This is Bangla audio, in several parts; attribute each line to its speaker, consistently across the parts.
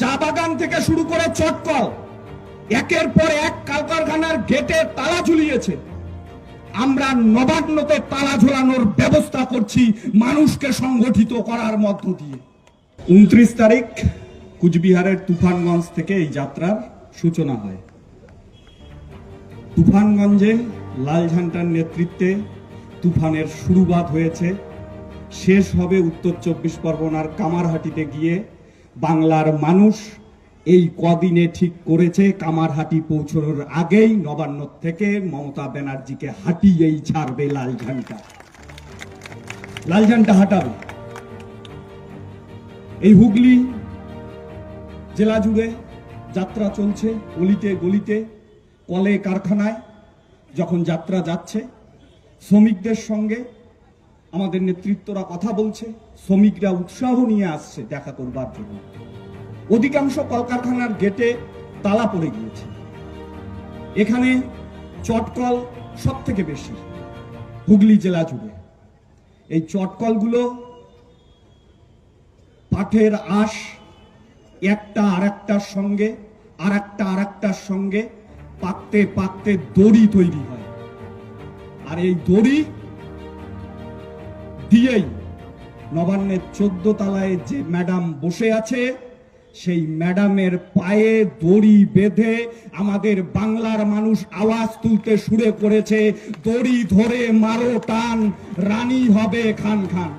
Speaker 1: চা বাগান থেকে শুরু করে চটকল। একের পর এক কলকারখানার গেটে তালা ঝুলিয়েছে। আমরা নবান্নতে তালা ঝোলানোর ব্যবস্থা করছি মানুষকে সংগঠিত করার মধ্য দিয়ে। উনত্রিশ তারিখ কুচবিহারের তুফানগঞ্জ থেকে এই যাত্রার সূচনা হয়। তুফানগঞ্জে লাল ঝান্টার নেতৃত্বে তুফানের শুরুবাত হয়েছে। শেষ হবে উত্তর চব্বিশ পরগনার কামারহাটিতে গিয়ে বাংলার মানুষ এই কদিনে ঠিক করেছে কামারহাটি পৌঁছানোর আগেই নবান্ন থেকে মমতা ব্যানার্জিকে হাঁটিয়েই ছাড়বে লাল ঝান্ডা। লাল ঝান্ডা হাঁটাবে। এই হুগলি জেলা জুড়ে যাত্রা চলছে গলিতে গলিতে, কলে কারখানায় যখন যাত্রা যাচ্ছে, শ্রমিকদের সঙ্গে আমাদের নেতৃত্বরা কথা বলছে, শ্রমিকরা উৎসাহ নিয়ে আসছে দেখা করবার জন্য। অধিকাংশ কলকারখানার গেটে তালা পড়ে গিয়েছে। এখানে চটকল সব থেকে বেশি, হুগলি জেলা জুড়ে। এই চটকলগুলো পাঠের আঁশ, একটা আর একটার সঙ্গে আর একটা আরেকটার সঙ্গে পাকতে পাকতে দড়ি তৈরি হয়। আর এই দড়ি দিয়েই নবান্নের চোদ্দ তলায় যে ম্যাডাম বসে আছে, সেই ম্যাডামের পায়ে দড়ি বেঁধে আমাদের বাংলার মানুষ আওয়াজ তুলতে শুরু করেছে, দড়ি ধরে মারো, টান, রানী হবে খান খান।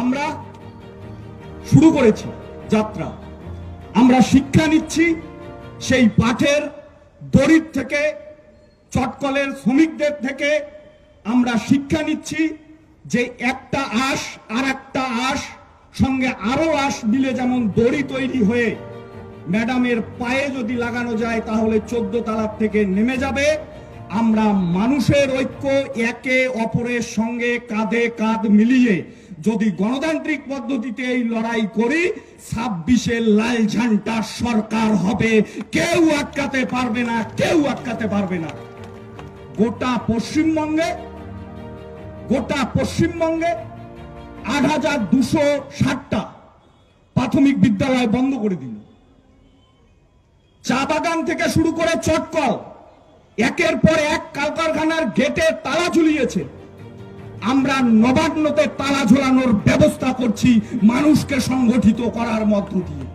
Speaker 1: আমরা শুরু করেছি যাত্রা। আমরা শিক্ষা নিচ্ছি সেই পাঠের দড়ির থেকে, চটকলের শ্রমিকদের থেকে আমরা শিক্ষা নিচ্ছি। যে একটা আশ আর একটা আশ সঙ্গে আরও আশ মিলে যেমন দড়ি তৈরি হয়ে ম্যাডামের পায়ে যদি লাগানো যায়, তাহলে চোদ্দ তালার থেকে নেমে যাবে। আমরা মানুষের ঐক্য একে অপরের সঙ্গে কাঁধে কাঁধ মিলিয়ে যদি গণতান্ত্রিক পদ্ধতিতে এই লড়াই করি ছাব্বিশের লাল ঝান্ডা সরকার হবে। কেউ আটকাতে পারবে না, কেউ আটকাতে পারবে না। গোটা পশ্চিমবঙ্গে গোটা পশ্চিমবঙ্গে আট হাজার দুশো ষাটটা প্রাথমিক বিদ্যালয় বন্ধ করে দিল। চা বাগান থেকে শুরু করে চটকল, একের পর এক কলকারখানার গেটে তালা ঝুলিয়েছে। আমরা নবান্নতে তালা ঝোলানোর ব্যবস্থা করছি, মানুষকে সংগঠিত করার মধ্য দিয়ে।